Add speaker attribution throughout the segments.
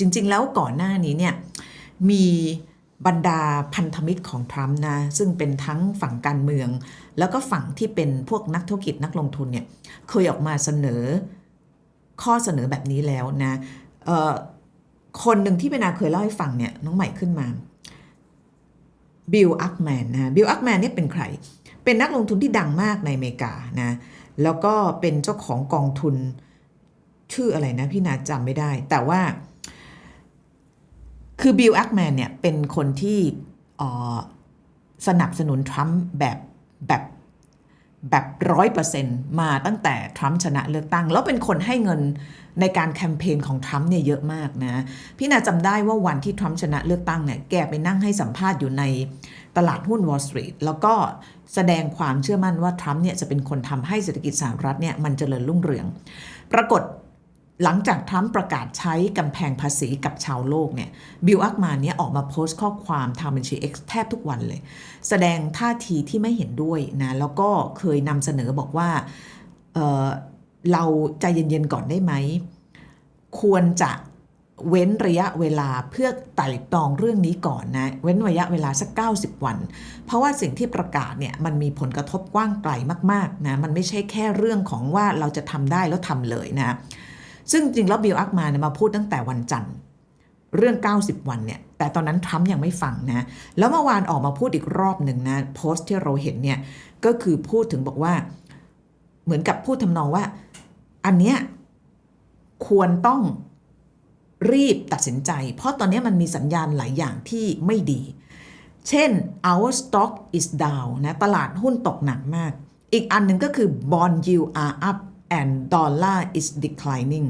Speaker 1: จริง ๆ แล้วก่อนหน้านี้เนี่ยมีบรรดาพันธมิตรของทรัมป์นะซึ่งเป็นทั้งฝั่งการเมือง แล้วก็ฝั่งที่เป็นพวกนักธุรกิจนักลงทุนเนี่ยเคยออกมาเสนอข้อเสนอแบบนี้แล้วนะคนหนึ่งที่เป็นอาเคยเล่าให้ฟังเนี่ยน้องใหม่ขึ้นมาบิลอัคแมนนะบิลอัคแมนเนี่ยเป็นใคร เป็นนักลงทุนที่ดังมากในอเมริกานะแล้วก็เป็นเจ้าของกองทุนชื่ออะไรนะพี่นาจำไม่ได้ แต่ว่า คือบิลแอคแมนเนี่ยเป็นคนที่สนับสนุนทรัมป์แบบแบบแบบร้อยเปอร์เซ็นต์มาตั้งแต่ทรัมป์ชนะเลือกตั้ง แล้วเป็นคนให้เงินในการแคมเปญของทรัมป์เนี่ยเยอะมากนะ พี่นาจำได้ว่าวันที่ทรัมป์ชนะเลือกตั้งเนี่ยแกไปนั่งให้สัมภาษณ์อยู่ในตลาดหุ้น Wall Street แล้วก็แสดงความเชื่อมั่นว่าทรัมป์เนี่ยจะเป็นคนทำให้เศรษฐกิจสหรัฐเนี่ยมันเจริญรุ่งเรือง ปรากฏ หลังจากทรัมป์ประกาศใช้กำแพงภาษีกับชาวโลกเนี่ยบิลอักมาเนี่ยออกมาโพสต์ข้อความทางบัญชี X แทบทุกวันเลย แสดงท่าทีที่ไม่เห็นด้วยนะแล้วก็เคยนำเสนอบอกว่าเเราใจเย็นๆก่อนได้ไหม ควรจะเว้นระยะเวลาเพื่อไต่ตรองเรื่องนี้ก่อนนะ เว้นระยะเวลาสัก 90 วัน เพราะว่าสิ่งที่ประกาศเนี่ยมันมีผลกระทบกว้างไกลมากๆนะมันไม่ใช่แค่เรื่องของว่าเราจะทำได้แล้วทำเลยนะ ซึ่งจริงแล้วบิลอักมาเนี่ยมาพูดตั้งแต่วันจันทร์เรื่อง 90 วันเนี่ย แต่ตอนนั้นทรัมป์ยังไม่ฟังนะ แล้วเมื่อวานออกมาพูดอีกรอบหนึ่งนะ โพสต์ที่เราเห็นเนี่ย ก็คือพูดถึงบอกว่า เหมือนกับพูดทำนองว่า อันเนี้ยควรต้องรีบตัดสินใจ เพราะตอนนี้มันมีสัญญาณหลายอย่างที่ไม่ดี เช่น our stock is down นะ ตลาดหุ้นตกหนักมาก อีกอันหนึ่งก็คือ bond yield are up and dollar is declining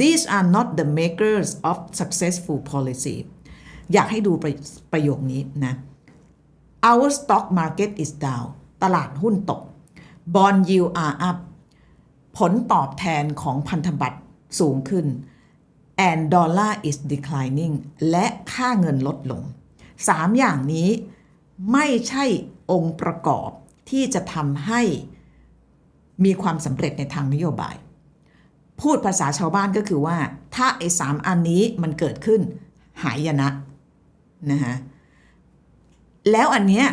Speaker 1: these are not the makers of successful policy อยากให้ดูประประโยคนี้นะ our stock market is down ตลาดหุ้นตก bond yield are up ผลตอบแทนของพันธบัตรสูงขึ้น and dollar is declining และค่าเงินลดลงสามอย่างนี้ไม่ใช่องค์ประกอบที่จะทำให้ มีความสำเร็จในทางนโยบาย พูดภาษาชาวบ้านก็คือว่า ถ้าไอ้สามอันนี้มันเกิดขึ้นหายนะนะฮะแล้วอันเนี้ย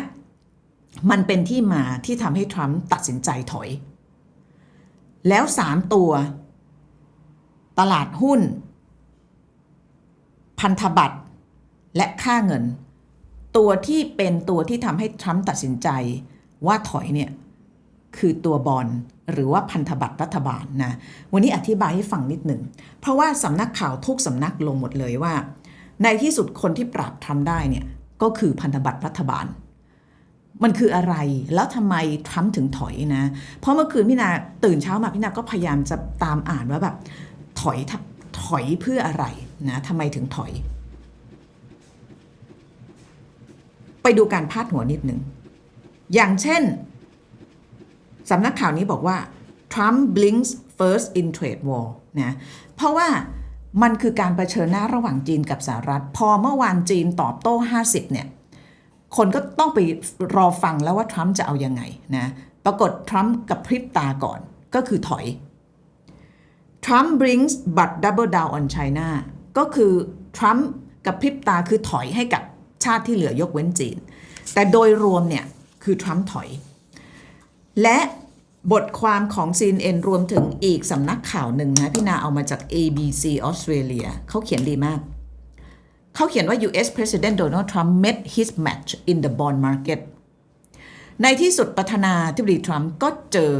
Speaker 1: มันเป็นที่มาที่ทำให้ทรัมป์ตัดสินใจถอย แล้วสามตัว ตลาดหุ้น พันธบัตร และค่าเงิน ตัวที่เป็นตัวที่ทำให้ทรัมป์ตัดสินใจว่าถอยเนี่ย คือตัวบอลหรือว่าพันธบัตรรัฐบาลนะวันนี้อธิบายให้ฟังนิดหนึ่ง เพราะว่าสำนักข่าวทุกสำนักลงหมดเลยว่า ในที่สุดคนที่ปราบทรัมป์ได้เนี่ยก็คือพันธบัตรรัฐบาล มันคืออะไรแล้วทำไมทรัมป์ถึงถอยนะ เพราะเมื่อคืนพี่นาตื่นเช้ามาพี่นาก็พยายามจะตามอ่านว่าแบบถอยถอยเพื่ออะไรนะทำไมถึงถอย ไปดูการพาดหัวนิดหนึ่งอย่างเช่น สำนักข่าวนี้บอกว่า Trump blinks first in trade war นะเพราะว่ามันคือการรเผชิญหน้าระหว่างจีนกับสหรัฐ พอเมื่อวานจีนตอบโต้ 50 เนี่ย คนก็ต้องไปรอฟังแล้วว่าทรัมป์จะเอายังไงนะปรากฏทรัมป์กับพริบตาก่อนก็คือถอย Trump brings but double down on China ก็คือทรัมป์กับพริบตาคือถอยให้กับชาติที่เหลือยกเว้นจีน แต่โดยรวมเนี่ย คือทรัมป์ถอย และ บทความของ CNN รวมถึงอีกสำนักข่าวหนึ่งนะพี่นาเอามาจาก ABC Australia เขาเขียนดีมาก เขาเขียนว่า US President Donald Trump met his match in the bond market ในที่สุดประธานาธิบดีทรัมป์ก็เจอ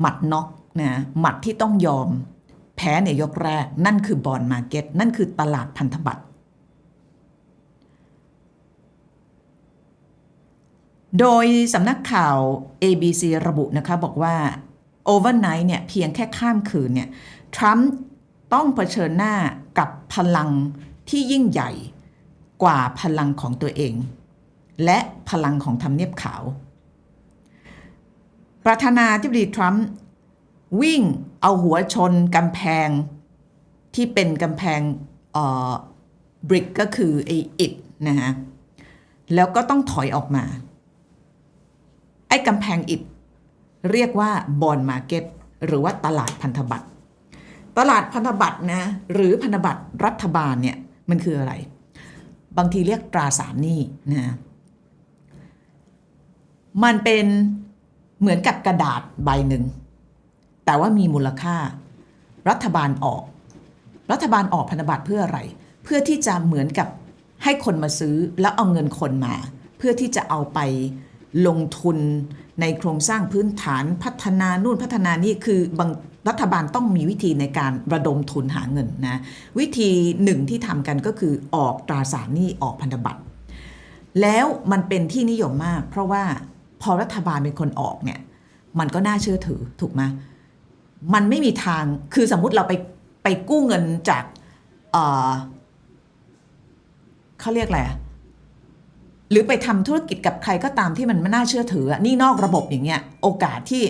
Speaker 1: หมัดน็อกนะหมัดที่ต้องยอม แพ้ในยกแรก นั่นคือบอลมาร์เก็ตนั่นคือตลาดพันธบัตร โดยสำนักข่าว ABC ระบุนะคะบอกว่า overnight เนี่ยเพียงแค่ข้ามคืนเนี่ยทรัมป์ต้องเผชิญหน้ากับพลังที่ยิ่งใหญ่กว่าพลังของตัวเอง และพลังของทำเนียบขาว ประธานาธิบดีทรัมป์วิ่งเอาหัวชนกำแพงที่เป็นกำแพงบริกก็คือไออิดนะฮะแล้วก็ต้องถอยออกมา อ้กำแพงอิดเรียกว่าบอลมาร์เก็ตหรือว่าตลาดพันธบัตร ตลาดพันธบัตรนะหรือพันธบัตรรัฐบาลเนี่ยมันคืออะไร บางทีเรียกตราสารหนี้นะมันเป็นเหมือนกับกระดาษใบหนึ่ง แต่ว่ามีมูลค่า รัฐบาลออก รัฐบาลออกพันธบัตรเพื่ออะไร เพื่อที่จะเหมือนกับให้คนมาซื้อแล้วเอาเงินคนมา เพื่อที่จะเอาไป ลงทุนในโครงสร้างพื้นฐานพัฒนานู่นพัฒนานี่คือบางรัฐบาลต้องมีวิธีในการระดมทุนหาเงินนะวิธีหนึ่งที่ทำกันก็คือออกตราสารหนี้ออกพันธบัตรแล้วมันเป็นที่นิยมมาก เพราะว่าพอรัฐบาลเป็นคนออกเนี่ยมันก็น่าเชื่อถือถูกไหมมันไม่มีทางคือสมมุติเราไปไปกู้เงินจากเออเขาเรียกอะไรอะ หรือไปทำธุรกิจกับใครก็ตามที่มันไม่น่าเชื่อถือนี่นอกระบบอย่างเงี้ยโอกาสที่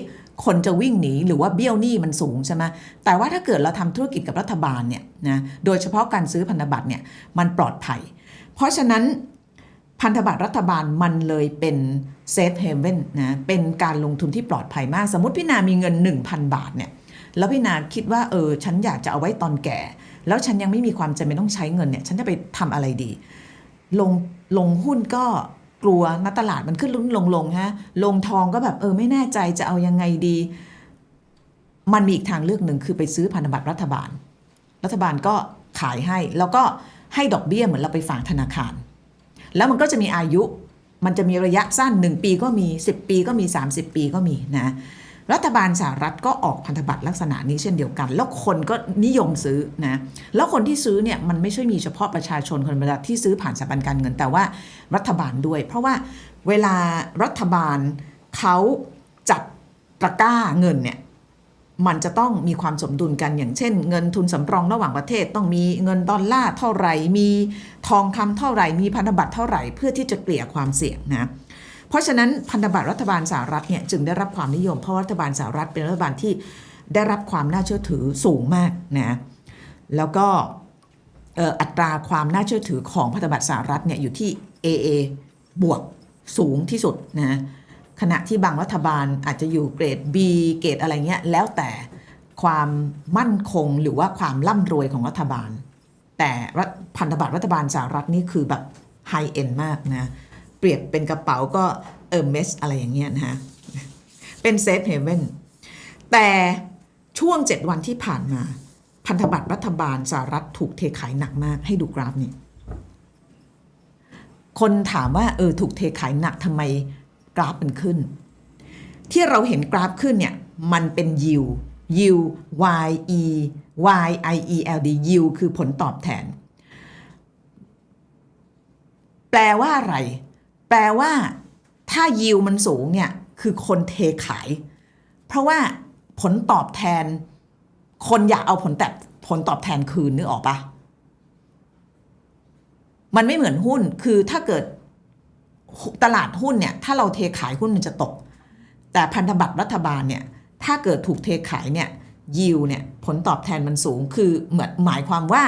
Speaker 1: คนจะวิ่งหนีหรือว่าเบี้ยวหนี้มันสูงใช่ไหมแต่ว่าถ้าเกิดเราทำธุรกิจกับรัฐบาลเนี่ยนะโดยเฉพาะการซื้อพันธบัตรเนี่ยมันปลอดภัย เพราะฉะนั้นพันธบัตรรัฐบาลมันเลยเป็นเซฟเฮเว่นนะเป็นการลงทุนที่ปลอดภัยมาก สมมติพี่นามีเงิน 1,000 บาทเนี่ยแล้วพี่นาคิดว่าเออฉันอยากจะเอาไว้ตอนแก่ แล้วฉันยังไม่มีความจำเป็นต้องใช้เงินเนี่ยฉันจะไปทำอะไรดี ลงลงหุ้นก็กลัวนะตลาดมันขึ้นลุ้นลงลงฮะลงทองก็แบบเออไม่แน่ใจจะเอายังไงดี มันมีอีกทางเลือกหนึ่งคือไปซื้อพันธบัตรรัฐบาล รัฐบาลก็ขายให้ แล้วก็ให้ดอกเบี้ยเหมือนเราไปฝากธนาคาร แล้วมันก็จะมีอายุมันจะมีระยะสั้น 1 ปีก็มี 10 ปีก็มี 30 ปีก็มีนะ รัฐบาลสหรัฐก็ออกพันธบัตรลักษณะนี้เช่นเดียวกัน แล้วคนก็นิยมซื้อนะแล้วคนที่ซื้อเนี่ยมันไม่ใช่มีเฉพาะประชาชนคนธรรมดาที่ซื้อผ่านสถาบันการเงินแต่ว่ารัฐบาลด้วย เพราะว่าเวลารัฐบาลเขาจัดตะกร้าเงินเนี่ยมันจะต้องมีความสมดุลกันอย่างเช่น เงินทุนสำรองระหว่างประเทศ ต้องมีเงินดอลลาร์เท่าไหร่มีทองคำเท่าไหร่มีพันธบัตรเท่าไหร่เพื่อที่จะเกลี่ยความเสี่ยงนะ เพราะฉะนั้นพันธบัตรรัฐบาลสหรัฐเนี่ยจึงได้รับความนิยม เพราะรัฐบาลสหรัฐเป็นรัฐบาลที่ได้รับความน่าเชื่อถือสูงมากนะแล้วก็อัตราความน่าเชื่อถือของพันธบัตรสหรัฐเนี่ยอยู่ที่ AA บวกสูงที่สุดนะขณะที่บางรัฐบาลอาจจะอยู่เกรด B เกรดอะไรเงี้ยแล้วแต่ความมั่นคงหรือว่าความร่ำรวยของรัฐบาล แต่พันธบัตรรัฐบาลสหรัฐนี่คือแบบไฮเอ็นมากนะ เปรียบเป็นกระเป๋าก็เออร์เมสอะไรอย่างเงี้ยนะฮะ เป็นเซฟเฮเว่นแต่ช่วง 7 วันที่ผ่านมา พันธบัตรรัฐบาลสหรัฐถูกเทขายหนักมากให้ดูกราฟนี้คนถามว่าเออถูกเทขายหนักทำไมกราฟมันขึ้น ที่เราเห็นกราฟขึ้นเนี่ย มันเป็น yield yield y e y i e l d yield คือผลตอบแทน แปลว่าอะไร ลว่าถ้ายิวมันสูงเนี่ยคือคนเทขาย เพราะว่าผลตอบแทน คนอยากเอาผลแต่ผลตอบแทนคืนนึกออกปะมันไม่เหมือนหุ้นคือถ้าเกิดตลาดหุ้นเนี่ยถ้าเราเทขายหุ้นมันจะตก แต่พันธบัตรรัฐบาลเนี่ยถ้าเกิดถูกเทขายเนี่ยยิวเนี่ยผลตอบแทนมันสูง คือเหมือนหมายความว่า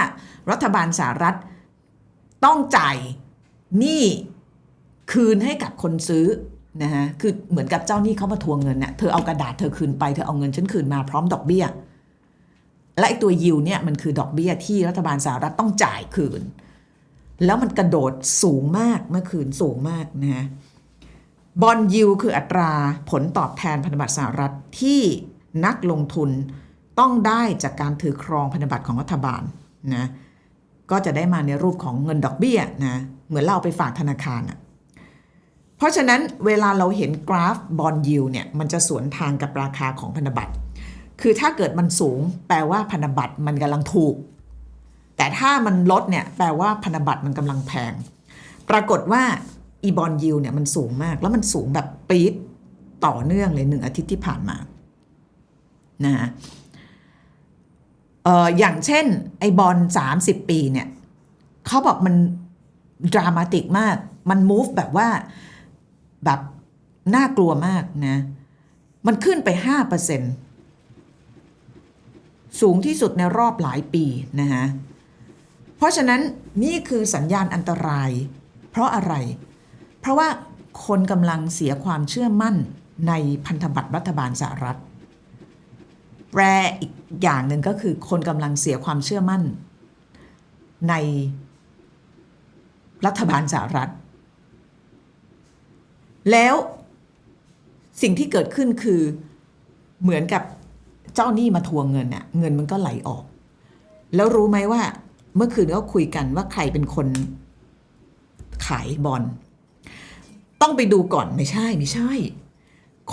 Speaker 1: รัฐบาลสหรัฐต้องจ่ายหนี้ คืนให้กับคนซื้อนะฮะคือเหมือนกับเจ้าหนี้เขามาทวงเงินเนี่ยเธอเอากระดาษเธอคืนไปเธอเอาเงินฉันคืนมาพร้อมดอกเบี้ย และไอตัวยิวเนี่ยมันคือดอกเบี้ยที่รัฐบาลสหรัฐต้องจ่ายคืน แล้วมันกระโดดสูงมากเมื่อคืนสูงมากนะฮะบอลยิวคืออัตราผลตอบแทนพันธบัตรสหรัฐที่นักลงทุนต้องได้จากการถือครองพันธบัตรของรัฐบาลนะก็จะได้มาในรูปของเงินดอกเบี้ยนะเหมือนเราไปฝากธนาคารอะ เพราะฉะนั้นเวลาเราเห็นกราฟบอลยิวเนี่ยมันจะสวนทางกับราคาของพันธบัตร คือถ้าเกิดมันสูง แปลว่าพันธบัตรมันกำลังถูก แต่ถ้ามันลดเนี่ยแปลว่าพันธบัตรมันกำลังแพง ปรากฏว่าอีบอลยิวเนี่ยมันสูงมากแล้วมันสูงแบบปี๊ดต่อเนื่องเลยหนึ่งอาทิตย์ที่ผ่านมานะฮะอย่างเช่นไอบอล30 ปีเนี่ยเขาบอกมันดรามาติกมาก มัน move แบบว่า แบบน่ากลัวมากนะ มันขึ้นไป 5%สูงที่สุดในรอบหลายปีนะฮะ เพราะฉะนั้นนี่คือสัญญาณอันตราย เพราะอะไร เพราะว่าคนกำลังเสียความเชื่อมั่นในพันธบัตรรัฐบาลสหรัฐ แปลอีกอย่างหนึ่งก็คือคนกำลังเสียความเชื่อมั่น ในรัฐบาลสหรัฐ แล้วสิ่งที่เกิดขึ้นคือเหมือนกับเจ้าหนี้มาทวงเงินน่ะเงินมันก็ไหลออก แล้วรู้ไหมว่า เมื่อคืนก็คุยกันว่าใครเป็นคนขายบอลต้องไปดูก่อนไม่ใช่ไม่ใช่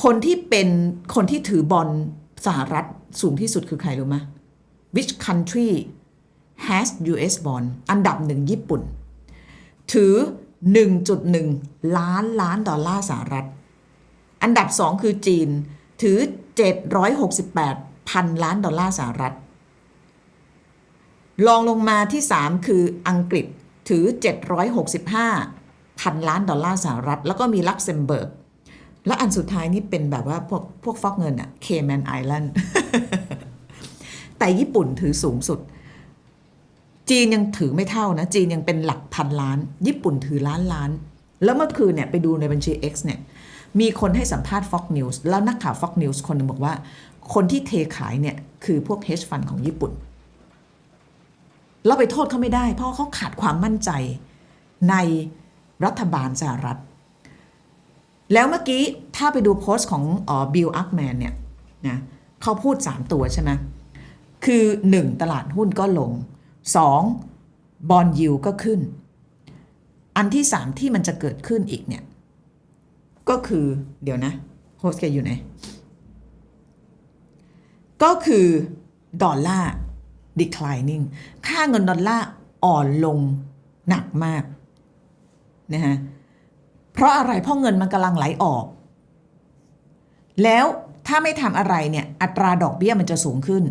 Speaker 1: คนที่เป็นคนที่ถือบอลสหรัฐสูงที่สุดคือใครรู้ไหม Which country has US bond อันดับหนึ่งญี่ปุ่น ถือ 1.1 ล้านล้านดอลลาร์สหรัฐ อันดับสองคือจีนถือ 768พันล้านดอลลาร์สหรัฐรองลงมาที่ 3 คืออังกฤษถือ 765พันล้านดอลลาร์สหรัฐ แล้วก็มีลักเซมเบิร์กและอันสุดท้ายนี่เป็นแบบว่าพวกพวกฟอกเงินอะเคแมนไอแลนด์แต่ญี่ปุ่นถือสูงสุด จีนยังถือไม่เท่านะ จีนยังเป็นหลักพันล้าน ญี่ปุ่นถือล้านล้าน แล้วเมื่อคืนเนี่ยไปดูในบัญชี X เนี่ยมีคนให้สัมภาษณ์ Fox News แล้วนักข่าว Fox News คนหนึ่งบอกว่า คนที่เทขายเนี่ยคือพวก hedge fund ของญี่ปุ่น เราไปโทษเขาไม่ได้ เพราะเขาขาดความมั่นใจในรัฐบาลสหรัฐ แล้วเมื่อกี้ถ้าไปดูโพสต์ของบิลอัคแมนเนี่ยนะเขาพูด 3 ตัวใช่ไหมคือ 1 ตลาดหุ้นก็ลง 2. บอลยิวก็ขึ้น อันที่ 3 ที่มันจะเกิดขึ้นอีกเนี่ย ก็คือเดี๋ยวนะโฮสแกอยู่ไหน ก็คือดอลลาร์ declining ค่าเงินดอลลาร์อ่อนลงหนักมากนะฮะเพราะอะไรเพราะเงินมันกำลังไหลออก แล้วถ้าไม่ทำอะไรเนี่ย อัตราดอกเบี้ยมันจะสูงขึ้น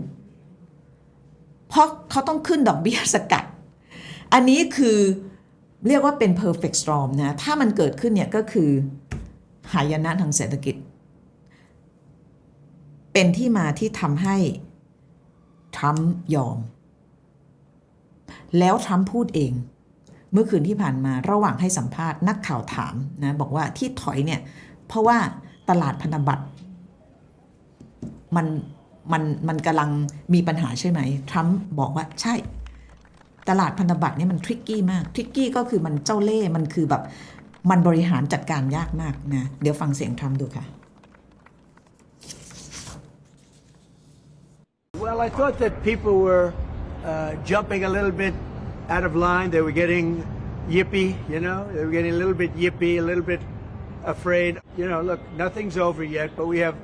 Speaker 1: เพราะเขาต้องขึ้นดอกเบี้ยสกัด อันนี้คือเรียกว่าเป็น perfect storm นะ ถ้ามันเกิดขึ้นเนี่ยก็คือหายนะทางเศรษฐกิจ เป็นที่มาที่ทำให้ทรัมป์ยอม แล้วทรัมป์พูดเอง เมื่อคืนที่ผ่านมาระหว่างให้สัมภาษณ์นักข่าวถามนะบอกว่าที่ถอยเนี่ย เพราะว่าตลาดพันธบัตรมัน มันมันกำลังมีปัญหาใช่ไหมทรัมป์บอกว่าใช่ ตลาดพันธบัตรนี่มันทริกกี้มากทริกกี้ก็คือมันเจ้าเล่ห์มันคือแบบมันบริหารจัดการยากมากนะเดี๋ยวฟังเสียงทรัมป์ดูค่ะ
Speaker 2: Well, I thought that people were uh, jumping a little bit out of line. They were getting yippy, you know. They were getting a little bit yippy, a little bit afraid. You know, look, nothing's over yet, but we have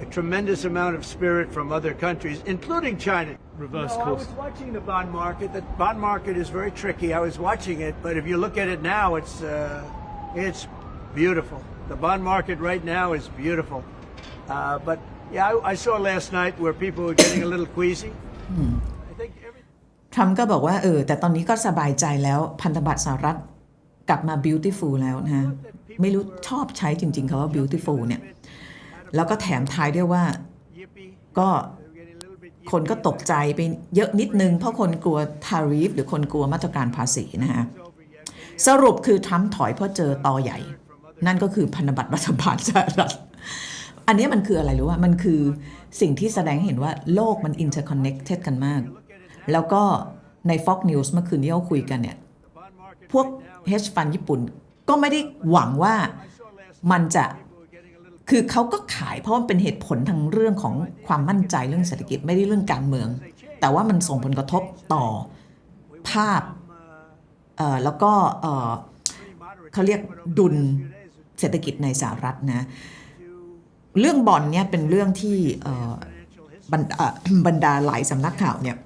Speaker 2: a tremendous amount of spirit from other countries, including China.
Speaker 3: Reverse
Speaker 2: no, I
Speaker 3: course.
Speaker 2: was watching the bond market. The bond market is very tricky. I was watching it, but if you look at it now, it's uh, it's beautiful. The bond market right now is beautiful. Uh, but yeah, I, I saw last night where people were getting a little queasy. I think every
Speaker 1: ทรัมป์ก็บอกว่าเออแต่ตอนนี้ก็สบายใจแล้วพันธบัตรสหรัฐกลับมา beautiful แล้วนะฮะไม่รู้ชอบใช้จริงๆคาว่า beautiful เนี่ย แล้วก็แถมท้ายด้วยว่าก็คนก็ตกใจไปเยอะนิดนึง เพราะคนกลัว tariff หรือคนกลัวมาตรการภาษีนะฮะสรุปคือทรัมป์ถอยเพราะเจอตอใหญ่ นั่นก็คือพันธบัตรรัฐบาลสหรัฐอันนี้มันคืออะไรรู้ว่ามันคือสิ่งที่แสดงเห็นว่าโลกมัน interconnected กันมาก แล้วก็ใน Fox News เมื่อคืนที่เขาคุยกันเนี่ย พวก hedge fund ญี่ปุ่นก็ไม่ได้หวังว่ามันจะ
Speaker 2: people were getting a little
Speaker 1: คือเขาก็ขายเพราะมันเป็นเหตุผลทางเรื่องของความมั่นใจเรื่องเศรษฐกิจไม่ได้เรื่องการเมือง แต่ว่ามันส่งผลกระทบต่อภาพแล้วก็เขาเรียกดุลเศรษฐกิจในสหรัฐนะเรื่องบอลเนี่ยเป็นเรื่องที่บรรเอ่อบรรดาหลายสำนักข่าวเนี่ย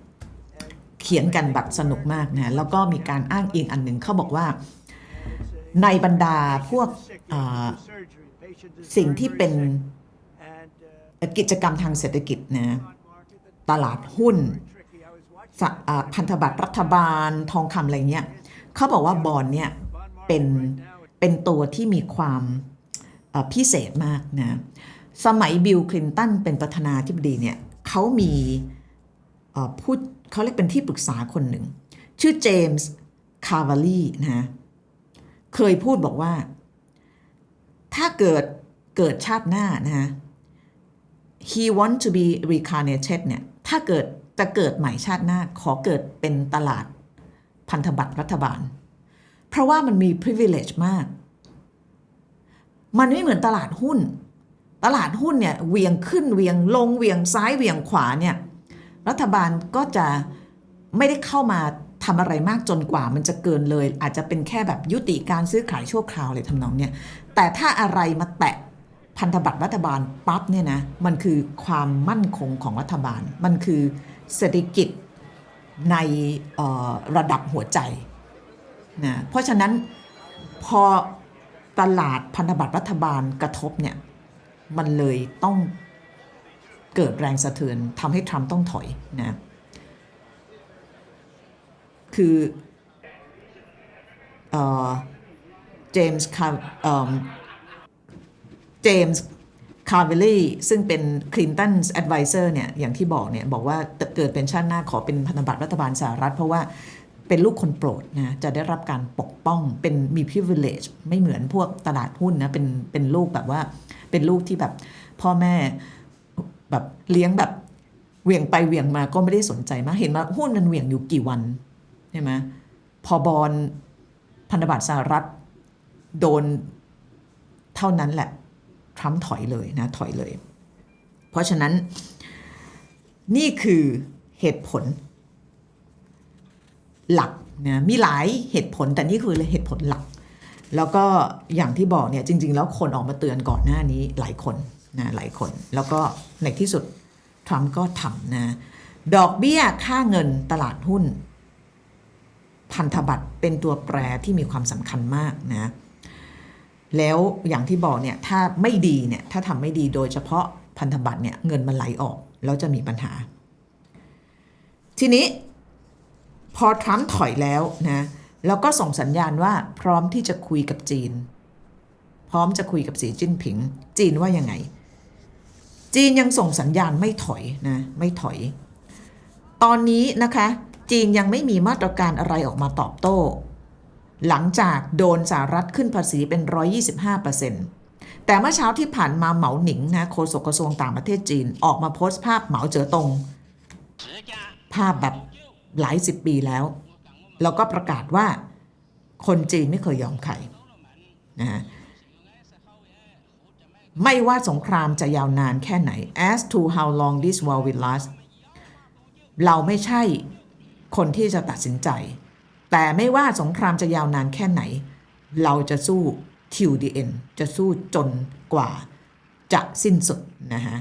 Speaker 1: เขียนกันแบบสนุกมากนะแล้วก็มีการอ้างอิงอันหนึ่งเขาบอกว่าในบรรดาพวก สิ่งที่เป็นกิจกรรมทางเศรษฐกิจนะตลาดหุ้นพันธบัตรรัฐบาลทองคำอะไรเงี้ยเขาบอกว่าบอลเนี่ยเป็นเป็นตัวที่มีความพิเศษมากนะสมัยบิลคลินตันเป็นประธานาธิบดีเนี่ยเขามีพูดเขาเรียกเป็นที่ปรึกษาคนหนึ่ง ชื่อเจมส์คาร์วาลีนะเคยพูดบอกว่า ถ้าเกิดเกิดชาติหน้านะฮะ he want to be reincarnated เนี่ย ถ้าเกิดจะเกิดใหม่ชาติหน้า ขอเกิดเป็นตลาดพันธบัตรรัฐบาล เพราะว่ามันมี privilege มาก มันไม่เหมือนตลาดหุ้น ตลาดหุ้นเนี่ยเวียงขึ้นเวียงลงเวียงซ้ายเวียงขวาเนี่ย รัฐบาลก็จะไม่ได้เข้ามา ทำอะไรมากจนกว่ามันจะเกินเลย อาจจะเป็นแค่แบบยุติการซื้อขายชั่วคราวเลยทำนองเนี่ยแต่ถ้าอะไรมาแตะพันธบัตรรัฐบาลปั๊บเนี่ยนะมันคือความมั่นคงของรัฐบาล มันคือเศรษฐกิจในระดับหัวใจนะเพราะฉะนั้นพอตลาดพันธบัตรรัฐบาลกระทบเนี่ยมันเลยต้องเกิดแรงสะเทือนทำให้ทรัมป์ต้องถอยนะ คือเจมส์คาเจมส์คาร์เวลลี่ซึ่งเป็นคลินตันส์แอดไวเซอร์เนี่ยอย่างที่บอกเนี่ยบอกว่าเกิดเป็นชาติหน้าขอเป็นพันธบัตรรัฐบาลสหรัฐ เพราะว่าเป็นลูกคนโปรดนะจะได้รับการปกป้องเป็นมี privilege ไม่เหมือนพวกตลาดหุ้นนะเป็นเป็นลูกแบบว่าเป็นลูกที่แบบพ่อแม่แบบเลี้ยงแบบเหวี่ยงไปเหวี่ยงมาก็ไม่ได้สนใจมาก เห็นว่าหุ้นมันเหวี่ยงอยู่กี่วัน ใช่ไหมพอบอลพันธบัตรสหรัฐโดนเท่านั้นแหละทรัมป์ถอยเลยนะถอยเลย เพราะฉะนั้นนี่คือเหตุผล หลักนะมีหลายเหตุผลแต่นี่คือเหตุผลหลัก แล้วก็อย่างที่บอกเนี่ยจริง ๆ แล้วคนออกมาเตือนก่อนหน้านี้หลายคนนะหลายคน แล้วก็ในที่สุดทรัมป์ก็ทำนะดอกเบี้ยค่าเงินตลาดหุ้น พันธบัตรเป็นตัวแปรที่มีความสำคัญมากนะแล้วอย่างที่บอกเนี่ยถ้าไม่ดีเนี่ยถ้าทำไม่ดีโดยเฉพาะพันธบัตรเนี่ยเงินมันไหลออกแล้วจะมีปัญหา ทีนี้พอทรัมป์ถอยแล้วนะแล้วก็ส่งสัญญาณว่าพร้อมที่จะคุยกับจีน พร้อมจะคุยกับสีจิ้นผิง จีนว่ายังไง จีนยังส่งสัญญาณไม่ถอยนะไม่ถอย ตอนนี้นะคะ จีนยังไม่มีมาตรการอะไรออกมาตอบโต้ หลังจากโดนสหรัฐขึ้นภาษีเป็น 125%แต่เมื่อเช้าที่ผ่านมาเหมาหนิงนะโฆษกกระทรวงต่างประเทศจีนออกมาโพสต์ภาพเหมาเจ๋อตง ภาพแบบหลายสิบปีแล้ว แล้วก็ประกาศว่าคนจีนไม่เคยยอมใครนะฮะไม่ว่าสงครามจะยาวนานแค่ไหน as to how long this war will last เราไม่ใช่ คนที่จะตัดสินใจ แต่ไม่ว่าสงครามจะยาวนานแค่ไหน เราจะสู้ till the end จะสู้จนกว่าจะสิ้นสุดนะฮะ